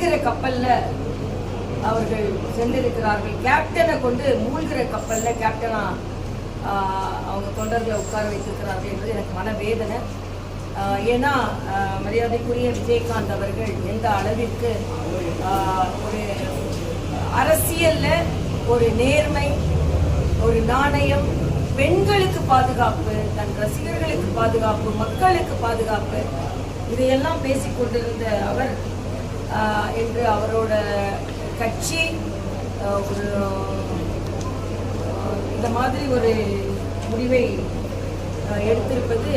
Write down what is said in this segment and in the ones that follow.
மூழ்கிற கப்பல்ல அவர்கள் சென்றிருக்கிறார்கள். கேப்டனை கொண்டு மூழ்கிற கப்பல்ல கேப்டனா ஆஹ், அவங்க தொண்டர்களை உட்கார வைத்திருக்கிறார்கள் என்பது எனக்கு மனவேதனை. ஏன்னா மரியாதைக்குரிய விஜயகாந்த் அவர்கள் எந்த அளவிற்கு ஆஹ், ஒரு அரசியல்ல ஒரு நேர்மை ஒரு நாணயம் பெண்களுக்கு பாதுகாப்பு தன் ரசிகர்களுக்கு பாதுகாப்பு மக்களுக்கு பாதுகாப்பு இதையெல்லாம் பேசிக்கொண்டிருந்த அவர் என்று அவரோட கட்சி ஒரு இந்த மாதிரி ஒரு முடிவை எடுத்திருப்பது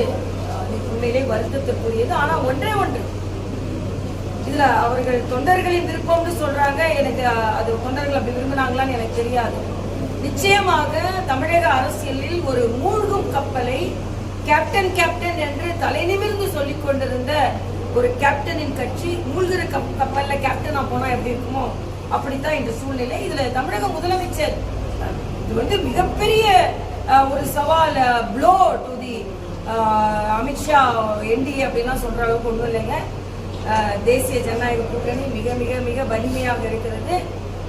உண்மையிலே வருத்தத்திற்குரியது. ஆனால் ஒன்றே ஒன்று. இதில் அவர்கள் தொண்டர்களின் விருப்பம்னு சொல்றாங்க. எனக்கு அது தொண்டர்கள் அப்படி விரும்பினாங்களான்னு எனக்கு தெரியாது. நிச்சயமாக தமிழக அரசியலில் ஒரு மூழ்கும் கப்பலை கேப்டன் கேப்டன் என்று தலைநிமிர்ந்து சொல்லிக் கொண்டிருந்த ஒரு கேப்டனின் கட்சி மூழ்கிற கப் கப்பல்ல கேப்டனா போனா எப்படி இருக்குமோ அப்படித்தான் இந்த சூழ்நிலை. இதுல தமிழக முதலமைச்சர் இது வந்து மிகப்பெரிய ஒரு சவால் ப்ளோ டு தி அமித்ஷா என்டி அப்படிலாம் சொல்ற அளவுக்கு ஒன்றும் இல்லைங்க. தேசிய ஜனநாயக கூட்டணி மிக மிக மிக வலிமையாக இருக்கிறது.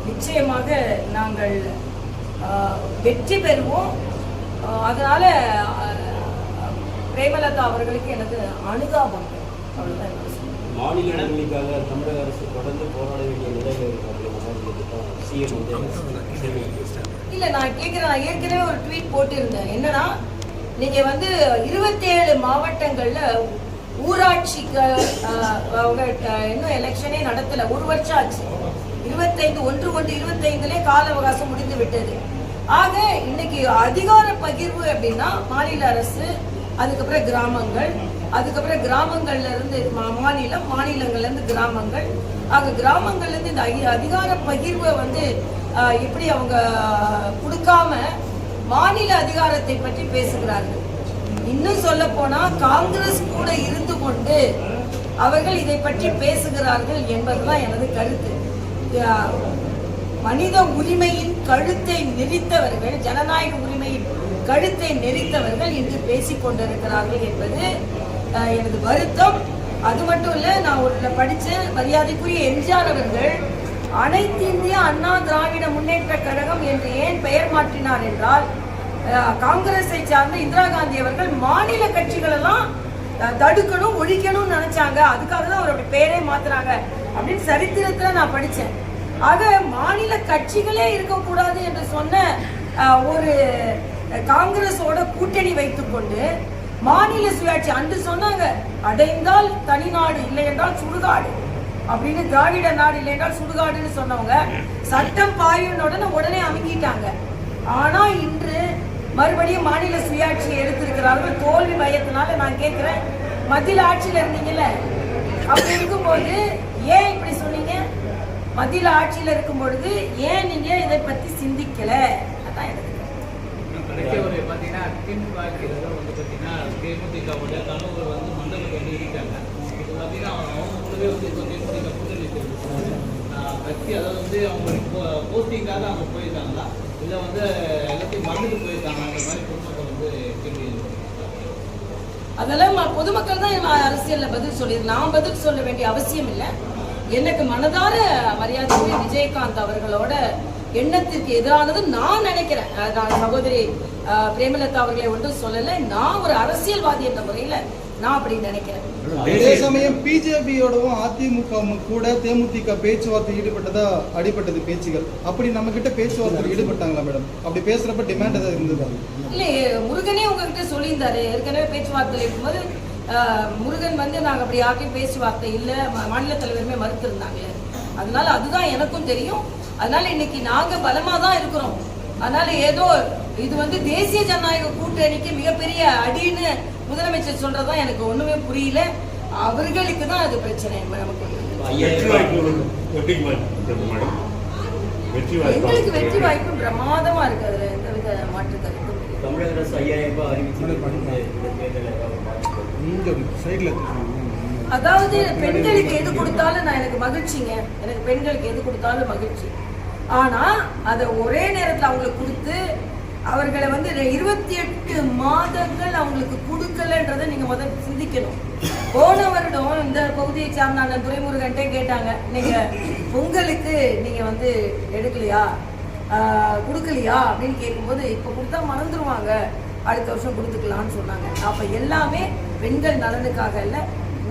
நிச்சயமாக நாங்கள் வெற்றி பெறுவோம். அதனால பிரேமலதா அவர்களுக்கு எனது அனுதாபம். மாநில உரிமைக்காக தமிழக அரசு தொடர்ந்து போராட வேண்டிய நிலையில் இல்லை இல்ல நான் கேக்குறேன். நான் ஏற்கனவே ஒரு ட்வீட் போட்டிருந்தேன். என்னன்னா நீங்க வந்து இருபத்தேழு மாவட்டங்கள்ல ஊராட்சிக்கு அவங்க இன்னும் எலெக்ஷனே நடத்தல. ஒரு வருஷம் ஆச்சு. இருபத்தைந்து ஒன்று ஒன்று இருபத்தைந்துலே கால அவகாசம் முடிந்து விட்டது. ஆக இன்னைக்கு அதிகார பகிர்வு அப்படின்னா மாநில அரசு அதுக்கப்புறம் கிராமங்கள் அதுக்கப்புறம் கிராமங்கள்ல இருந்து மாநிலம் மாநிலங்கள்ல இருந்து கிராமங்கள். ஆக கிராமங்கள்ல இருந்து இந்த அதிகார பகிர்வை வந்து எப்படி அவங்க கொடுக்காம மாநில அதிகாரத்தை பற்றி பேசுகிறார்கள். இன்னும் சொல்ல போனா காங்கிரஸ் கூட இருந்து கொண்டு அவர்கள் இதை பற்றி பேசுகிறார்கள் என்பதுதான் எனது கருத்து. மனித உரிமையின் கழுத்தை நெரித்தவர்கள் ஜனநாயக உரிமையின் கழுத்தை நெறித்தவர்கள் இன்று பேசிக் கொண்டிருக்கிறார்கள் என்பது எனது வருத்தம். அது மட்டும் இல்ல நான் ஒரு படிச்ச மரியாதைக்குரிய எம்ஜிஆர் அவர்கள் அனைத்து இந்திய அண்ணா திராவிட முன்னேற்ற கழகம் என்று ஏன் பெயர் மாற்றினார் என்றால் காங்கிரஸை சார்ந்த இந்திரா காந்தி அவர்கள் மாநில கட்சிகள் எல்லாம் தடுக்கணும் ஒழிக்கணும்னு நினைச்சாங்க. அதுக்காக தான் அவருடைய பெயரே மாத்துறாங்க அப்படின்னு சரித்திரத்துல நான் படிச்சேன். ஆக மாநில கட்சிகளே இருக்கக்கூடாது என்று சொன்ன ஒரு காங்கிரஸோட கூட்டணி வைத்துக்கொண்டு மாநில சுயாட்சி அன்று சொன்னாங்க அடைந்தால் தனிநாடு இல்லை என்றால் சுடுகாடு. அப்படின்னு திராவிட நாடு இல்லை என்றால் சுடுகாடுன்னு சொன்னவங்க சட்டம் பாயுன உடனே உடனே அமுங்கிட்டாங்க ஆனா இன்று மறுபடியும் மாநில சுயாட்சியை எடுத்திருக்கிறார்கள். தோல்வி பயத்தினால நான் கேட்கிறேன் மத்தியில் ஆட்சியில் இருந்தீங்கல்ல? அப்படி இருக்கும்போது ஏன் இப்படி சொன்னீங்க? மத்தியில் ஆட்சியில் இருக்கும் பொழுது ஏன் நீங்க இதை பத்தி சிந்திக்கல அதான் எனக்கு கடைசி ஒரு வந்து பார்த்தீங்கன்னா தேமுதிகவுடைய வந்து இருக்காங்க இப்போ பார்த்தீங்கன்னா அவங்களுமே வந்து இப்போ தேமுதிக கூட்டணி கட்சி அதாவது வந்து அவங்களுக்கு போஸ்டிங்காக அவங்க போயிருக்காங்களா? இல்லை வந்து எல்லாத்தையும் மறந்துட்டு போயிருக்காங்க அந்த மாதிரி பொதுமக்கள் வந்து கேள்வி அதெல்லாம் பொதுமக்கள் தான் நான் அரசியல்ல பதில் சொல்லிடு நான் பதில் சொல்ல வேண்டிய அவசியம் இல்லை. எனக்கு மனதார மரியாதை விஜயகாந்த் அவர்களோட எண்ணத்திற்கு எதிரானது நான் நினைக்கிறேன். நான் சகோதரி பிரேமலதா அவர்களை ஒன்றும் சொல்லலை. நான் ஒரு அரசியல்வாதி என்ற முறையில நான் அப்படி நினைக்கிறேன். அதே சமயம் பிஜேபியோடவும் அதிமுக கூட தேமுதிக பேச்சுவார்த்தை ஈடுபட்டதா அடிபட்டது பேச்சுகள். அப்படி நம்ம கிட்ட பேச்சுவார்த்தையில் ஈடுபட்டாங்களா மேடம்? அப்படி பேசுறப்ப டிமாண்ட் ஏதாவது இருந்ததா? இல்லை முருகனே உங்ககிட்ட சொல்லியிருந்தாரு. ஏற்கனவே பேச்சுவார்த்தையில் இருக்கும்போது முருகன் வந்து நாங்கள் அப்படி யார்கிட்டயும் பேச்சுவார்த்தை இல்லை. மாநில தலைவருமே மறுத்திருந்தாங்க அதனால அதுதான் எனக்கும் தெரியும். அதனால இன்னைக்கு நாங்க பலமா தான் இருக்கிறோம். அதனால ஏதோ இது வந்து தேசிய ஜனநாயக கூட்டணிக்கு மிகப்பெரிய அடின்னு முதலமைச்சர் சொல்றதா எனக்கு ஒண்ணுமே புரியல. அவர்களுக்கு தான் அது பிரச்சனை நமக்கு வெற்றி வாய்ப்பு எங்களுக்கு வெற்றி பிரமாதமா இருக்கு. அதுல எந்தவித மாற்று கருத்தும். தமிழக அரசு ஐயாயிரம் ரூபாய் அதாவது பெண்களுக்கு எது கொடுத்தாலும் நான் எனக்கு மகிழ்ச்சிங்க. எனக்கு பெண்களுக்கு எது கொடுத்தாலும் மகிழ்ச்சி. ஆனா அதை ஒரே நேரத்துல அவங்களுக்கு கொடுத்து அவர்களை வந்து இருபத்தி எட்டு மாதங்கள் அவங்களுக்கு கொடுக்கலன்றதை நீங்க முதல்ல சிந்திக்கணும். போன வருடம் இந்த பகுதியை சார்ந்த அந்த துரைமுருகன்ட்டே கேட்டாங்க. நீங்க பொங்கலுக்கு நீங்க வந்து எடுக்கலையா? கொடுக்கலையா? அப்படின்னு கேட்கும்போது இப்போ கொடுத்தா மறந்துடுவாங்க அடுத்த வருஷம் கொடுத்துக்கலாம்னு சொன்னாங்க. அப்ப எல்லாமே பெண்கள் நலனுக்காக இல்ல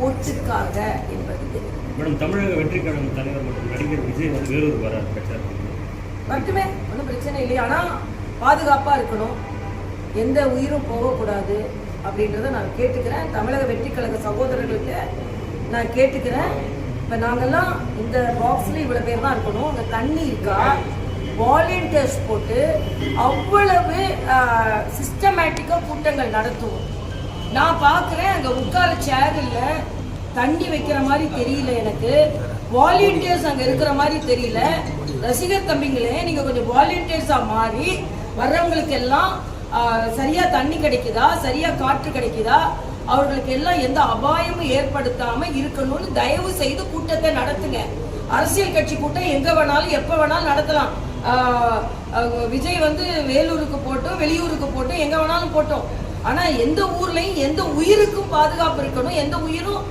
ஓட்டுக்காக என்பது. மேடம் தமிழக வெற்றி கழகம் தலைவர் மற்றும் நடிகர் விஜய் வந்து வேலூர் வரார் பிரச்சாரம் மட்டுமே ஒன்றும் பிரச்சனை இல்லை. ஆனால் பாதுகாப்பாக இருக்கணும். எந்த உயிரும் போகக்கூடாது அப்படின்றத நான் கேட்டுக்கிறேன். தமிழக வெற்றிக்கழக சகோதரர்கள்ட்ட நான் கேட்டுக்கிறேன். இப்போ நாங்கெல்லாம் இந்த பாக்ஸில் இவ்வளோ பேர் தான் இருக்கணும். அங்கே தண்ணி இருக்கா? வாலண்டியர்ஸ் போட்டு அவ்வளவு சிஸ்டமேட்டிக்காக கூட்டங்கள் நடத்துவோம். நான் பார்க்குறேன் அங்கே உட்கார சேர் இல்லை. தண்ணி வைக்கிற மாதிரி தெரியல எனக்கு. வாலண்டியர்ஸ் அங்கே இருக்கிற மாதிரி தெரியல. ரசிகர் தம்பிங்களே நீங்கள் கொஞ்சம் வாலண்டியர்ஸாக மாறி வர்றவங்களுக்கு எல்லாம் சரியாக சரியா தண்ணி கிடைக்குதா? சரியா காற்று கிடைக்குதா? அவர்களுக்கு எல்லாம் எந்த அபாயமும் ஏற்படுத்தாம இருக்கணும்னு தயவு செய்து கூட்டத்தை நடத்துங்க. அரசியல் கட்சி கூட்டம் எங்க வேணாலும் எப்ப வேணாலும் நடத்தலாம். விஜய் வந்து வேலூருக்கு போட்டோம் வெளியூருக்கு போட்டோம் எங்க வேணாலும் போட்டோம். ஆனா எந்த ஊர்லயும் எந்த உயிருக்கும் பாதுகாப்பு இருக்கணும் எந்த உயிரும்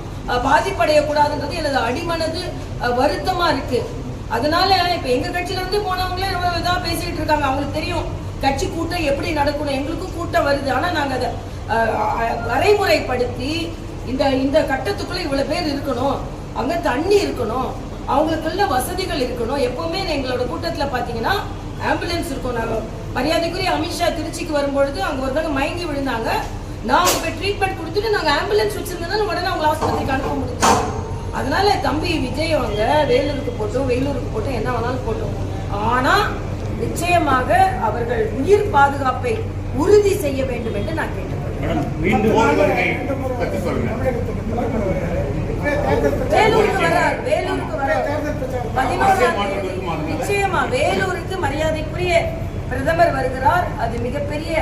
பாதிப்படையக்கூடாதுன்றது எனது அடிமனது வருத்தமாக வருத்தமா இருக்கு. அதனால இப்ப எங்க கட்சியில இருந்து போனவங்களே ரொம்ப இதா பேசிட்டு இருக்காங்க. அவங்களுக்கு தெரியும் கட்சி கூட்டம் எப்படி நடக்கணும். எங்களுக்கும் கூட்டம் வருது. ஆனா நாங்க அதை வரைமுறைப்படுத்தி இந்த இந்த கட்டத்துக்குள்ள இவ்வளவு பேர் இருக்கணும். அங்க தண்ணி இருக்கணும். அவங்களுக்குள்ள வசதிகள் இருக்கணும். எப்பவுமே எங்களோட கூட்டத்துல பாத்தீங்கன்னா ஆம்புலன்ஸ் இருக்கும். நாங்க மரியாதைக்குரிய அமித்ஷா திருச்சிக்கு வரும்பொழுது அங்க ஒருத்தவங்க மயங்கி விழுந்தாங்க. நான் அவங்க ட்ரீட்மெண்ட் கொடுத்துட்டு நாங்க ஆம்புலன்ஸ் வச்சிருந்ததுனால உடனே அவங்க ஆஸ்பத்திரிக்கு அனுப்ப முடிஞ்சு அதனால தம்பி விஜய் அவங்க வேலூருக்கு போட்டோம் வேலூருக்கு போட்டோம் என்ன வேணாலும் போட்டோம். ஆனா நிச்சயமாக அவர்கள் உயிர் பாதுகாப்பை உறுதி செய்ய வேண்டும் என்று நான் கேட்டுக்கொள்கிறேன். வேலூருக்கு வரார் வேலூருக்கு பதினோராம் தேதி நிச்சயமா வேலூருக்கு மரியாதைக்குரிய பிரதமர் வருகிறார். அது மிகப்பெரிய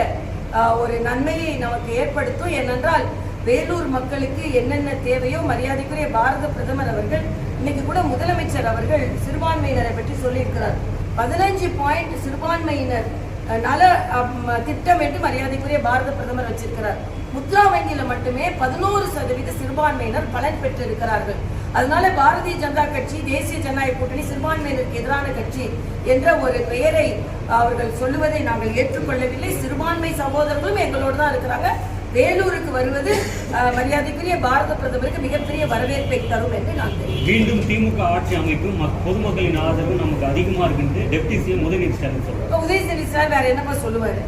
ஒரு நன்மையை நமக்கு ஏற்படுத்தும். ஏனென்றால் வேலூர் மக்களுக்கு என்னென்ன தேவையோ மரியாதைக்குரிய பாரத பிரதமர் அவர்கள் இன்னைக்கு கூட முதலமைச்சர் அவர்கள் சிறுபான்மையினரை பற்றி சொல்லியிருக்கிறார். பதினஞ்சு பாயிண்ட் சிறுபான்மையினர் நல திட்டம் என்று மரியாதைக்குரிய பாரத பிரதமர் வச்சிருக்கிறார். முத்ரா வங்கியில மட்டுமே பதினோரு சதவீத சிறுபான்மையினர் பலன் பெற்றிருக்கிறார்கள். அதனால பாரதிய ஜனதா கட்சி தேசிய ஜனநாயக கூட்டணி சிறுபான்மையினருக்கு எதிரான கட்சி என்ற ஒரு பெயரை அவர்கள் சொல்லுவதை நாங்கள் ஏற்றுக்கொள்ளவில்லை. சிறுபான்மை சகோதரர்களும் எங்களோடு தான் இருக்கிறாங்க. வேலூருக்கு வருவது மரியாதைக்குரிய பாரத பிரதமருக்கு மிகப்பெரிய வரவேற்பை தரும் என்று நான் மீண்டும் திமுக ஆட்சி மக்- பொதுமக்களின் ஆதரவு நமக்கு அதிகமா இருக்குன்னு டெப்டி சிஎம் உதயநிதி ஸ்டாலின் சொல்றாரு. உதயநிதி ஸ்டாலின் வேற என்னப்பா சொல்லுவாரு?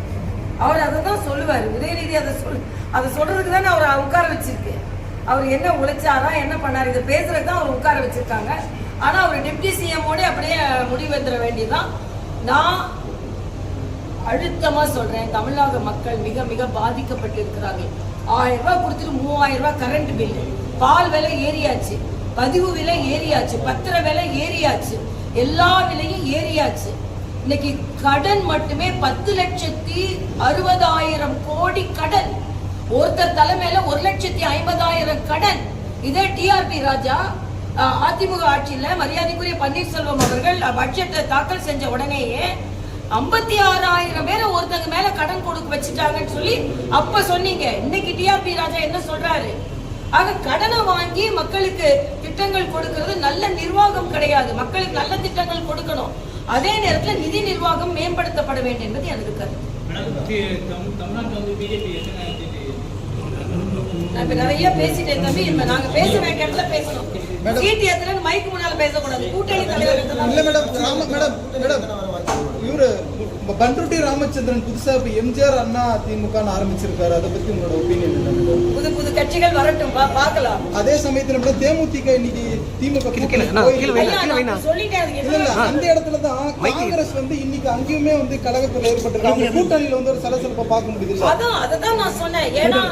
அவர் அதை தான் சொல்லுவாரு. உதயநிதி அதை சொல் அதை சொல்றதுக்கு தானே அவர் உட்கார வச்சிருக்கு. அவர் என்ன உழைச்சாரா என்ன பண்ணாரு இதை பேசுறதுக்கு தான் அவர் உட்கார வச்சிருக்காங்க. ஆனா அவர் டெப்டி சிஎம்மோட அப்படியே முடிவெடுத்துட வேண்டியதுதான். நான் அழுத்தமா சொல்றேன். தமிழக மக்கள் மிக மிக பாதிக்கப்பட்டு இருக்கிறார்கள் ஆயிரம் ரூபாய் கொடுத்துட்டு மூவாயிரம் ரூபாய் கரண்ட் பில்லு பால் விலை ஏறியாச்சு. பதிவு விலை ஏறியாச்சு. பத்திர விலை ஏறியாச்சு. எல்லா விலையும் ஏறியாச்சு. இன்னைக்கு கடன் மட்டுமே பத்து லட்சத்தி அறுபதாயிரம் கோடி கடன். ஒருத்தர் தலைமையில ஒரு லட்சத்தி ஐம்பதாயிரம் கடன். இதே டிஆர்பி ராஜா அதிமுக ஆட்சியில மரியாதைக்குரிய பன்னீர்செல்வம் அவர்கள் பட்ஜெட்டை தாக்கல் செஞ்ச உடனேயே ஐம்பத்தி ஆறாயிரம் பேரை ஒருத்தங்க மேல கடன் கொடுக்க வச்சுட்டாங்கன்னு சொல்லி அப்ப சொன்னீங்க. இன்னைக்கு டிஆர்பி ராஜா என்ன சொல்றாரு? ஆக கடனை வாங்கி மக்களுக்கு திட்டங்கள் கொடுக்கிறது நல்ல நிர்வாகம் கிடையாது. மக்களுக்கு நல்ல திட்டங்கள் கொடுக்கணும். அதே நேரத்துல நிதி நிர்வாகம் மேம்படுத்தப்பட வேண்டும் என்பது எனது கருத்து. நிறைய பேசிட்டேன் தம்பி. இப்ப நாங்க பேச வேண்டிய இடத்துல பேசணும். மேடம். சீட்டு எத்தனை மைக்கு முன்னால பேசக்கூடாது. கூட்டணி தலைவர் இல்ல மேடம். ராம மேடம். மேடம். இவரு பண்ருட்டி ராமச்சந்திரன் புதுசா இப்ப எம்ஜிஆர் அண்ணா திமுக ஆரம்பிச்சிருக்காரு. அதை பத்தி உங்களோட ஒப்பீனியன் புது புது கட்சிகள் வரட்டும் பார்க்கலாம். அதே சமயத்துல மேடம் தேமுதிக இன்னைக்கு திமுக இல்ல அந்த இடத்துல தான் காங்கிரஸ் வந்து இன்னைக்கு அங்கேயுமே வந்து கழகத்துல ஏற்பட்டிருக்காங்க கூட்டணியில வந்து ஒரு சலசலப்பை பார்க்க முடியுது அதான் அததான் நான் சொன்னேன். ஏன்னா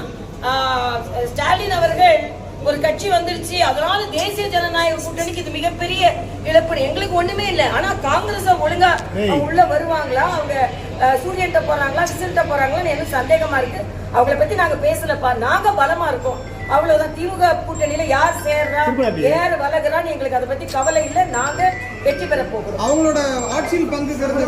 ஸ்டாலின் அவர்கள் ஒரு கட்சி வந்துருச்சு அதனால தேசிய ஜனநாயக கூட்டணிக்கு இது மிகப்பெரிய இழப்பு எங்களுக்கு ஒண்ணுமே இல்லை. ஆனா காங்கிரஸ் ஒழுங்கா அவங்க உள்ள வருவாங்களா? அவங்க சூரியன்ட்ட போறாங்களா? விசில்ட்ட போறாங்களான்னு எனக்கு சந்தேகமா இருக்கு. அவங்கள பத்தி நாங்க பேசலப்பா. நாங்க பலமா இருக்கோம். அவ்வளவுதான். திமுக கூட்டணியில யார் சேர்றா? யார் வளர்கிறான்னு எங்களுக்கு அதை பத்தி கவலை இல்லை. நாங்க வெற்றி பெற போகிறோம். அவங்களோட ஆட்சியில் பங்கு கருத்து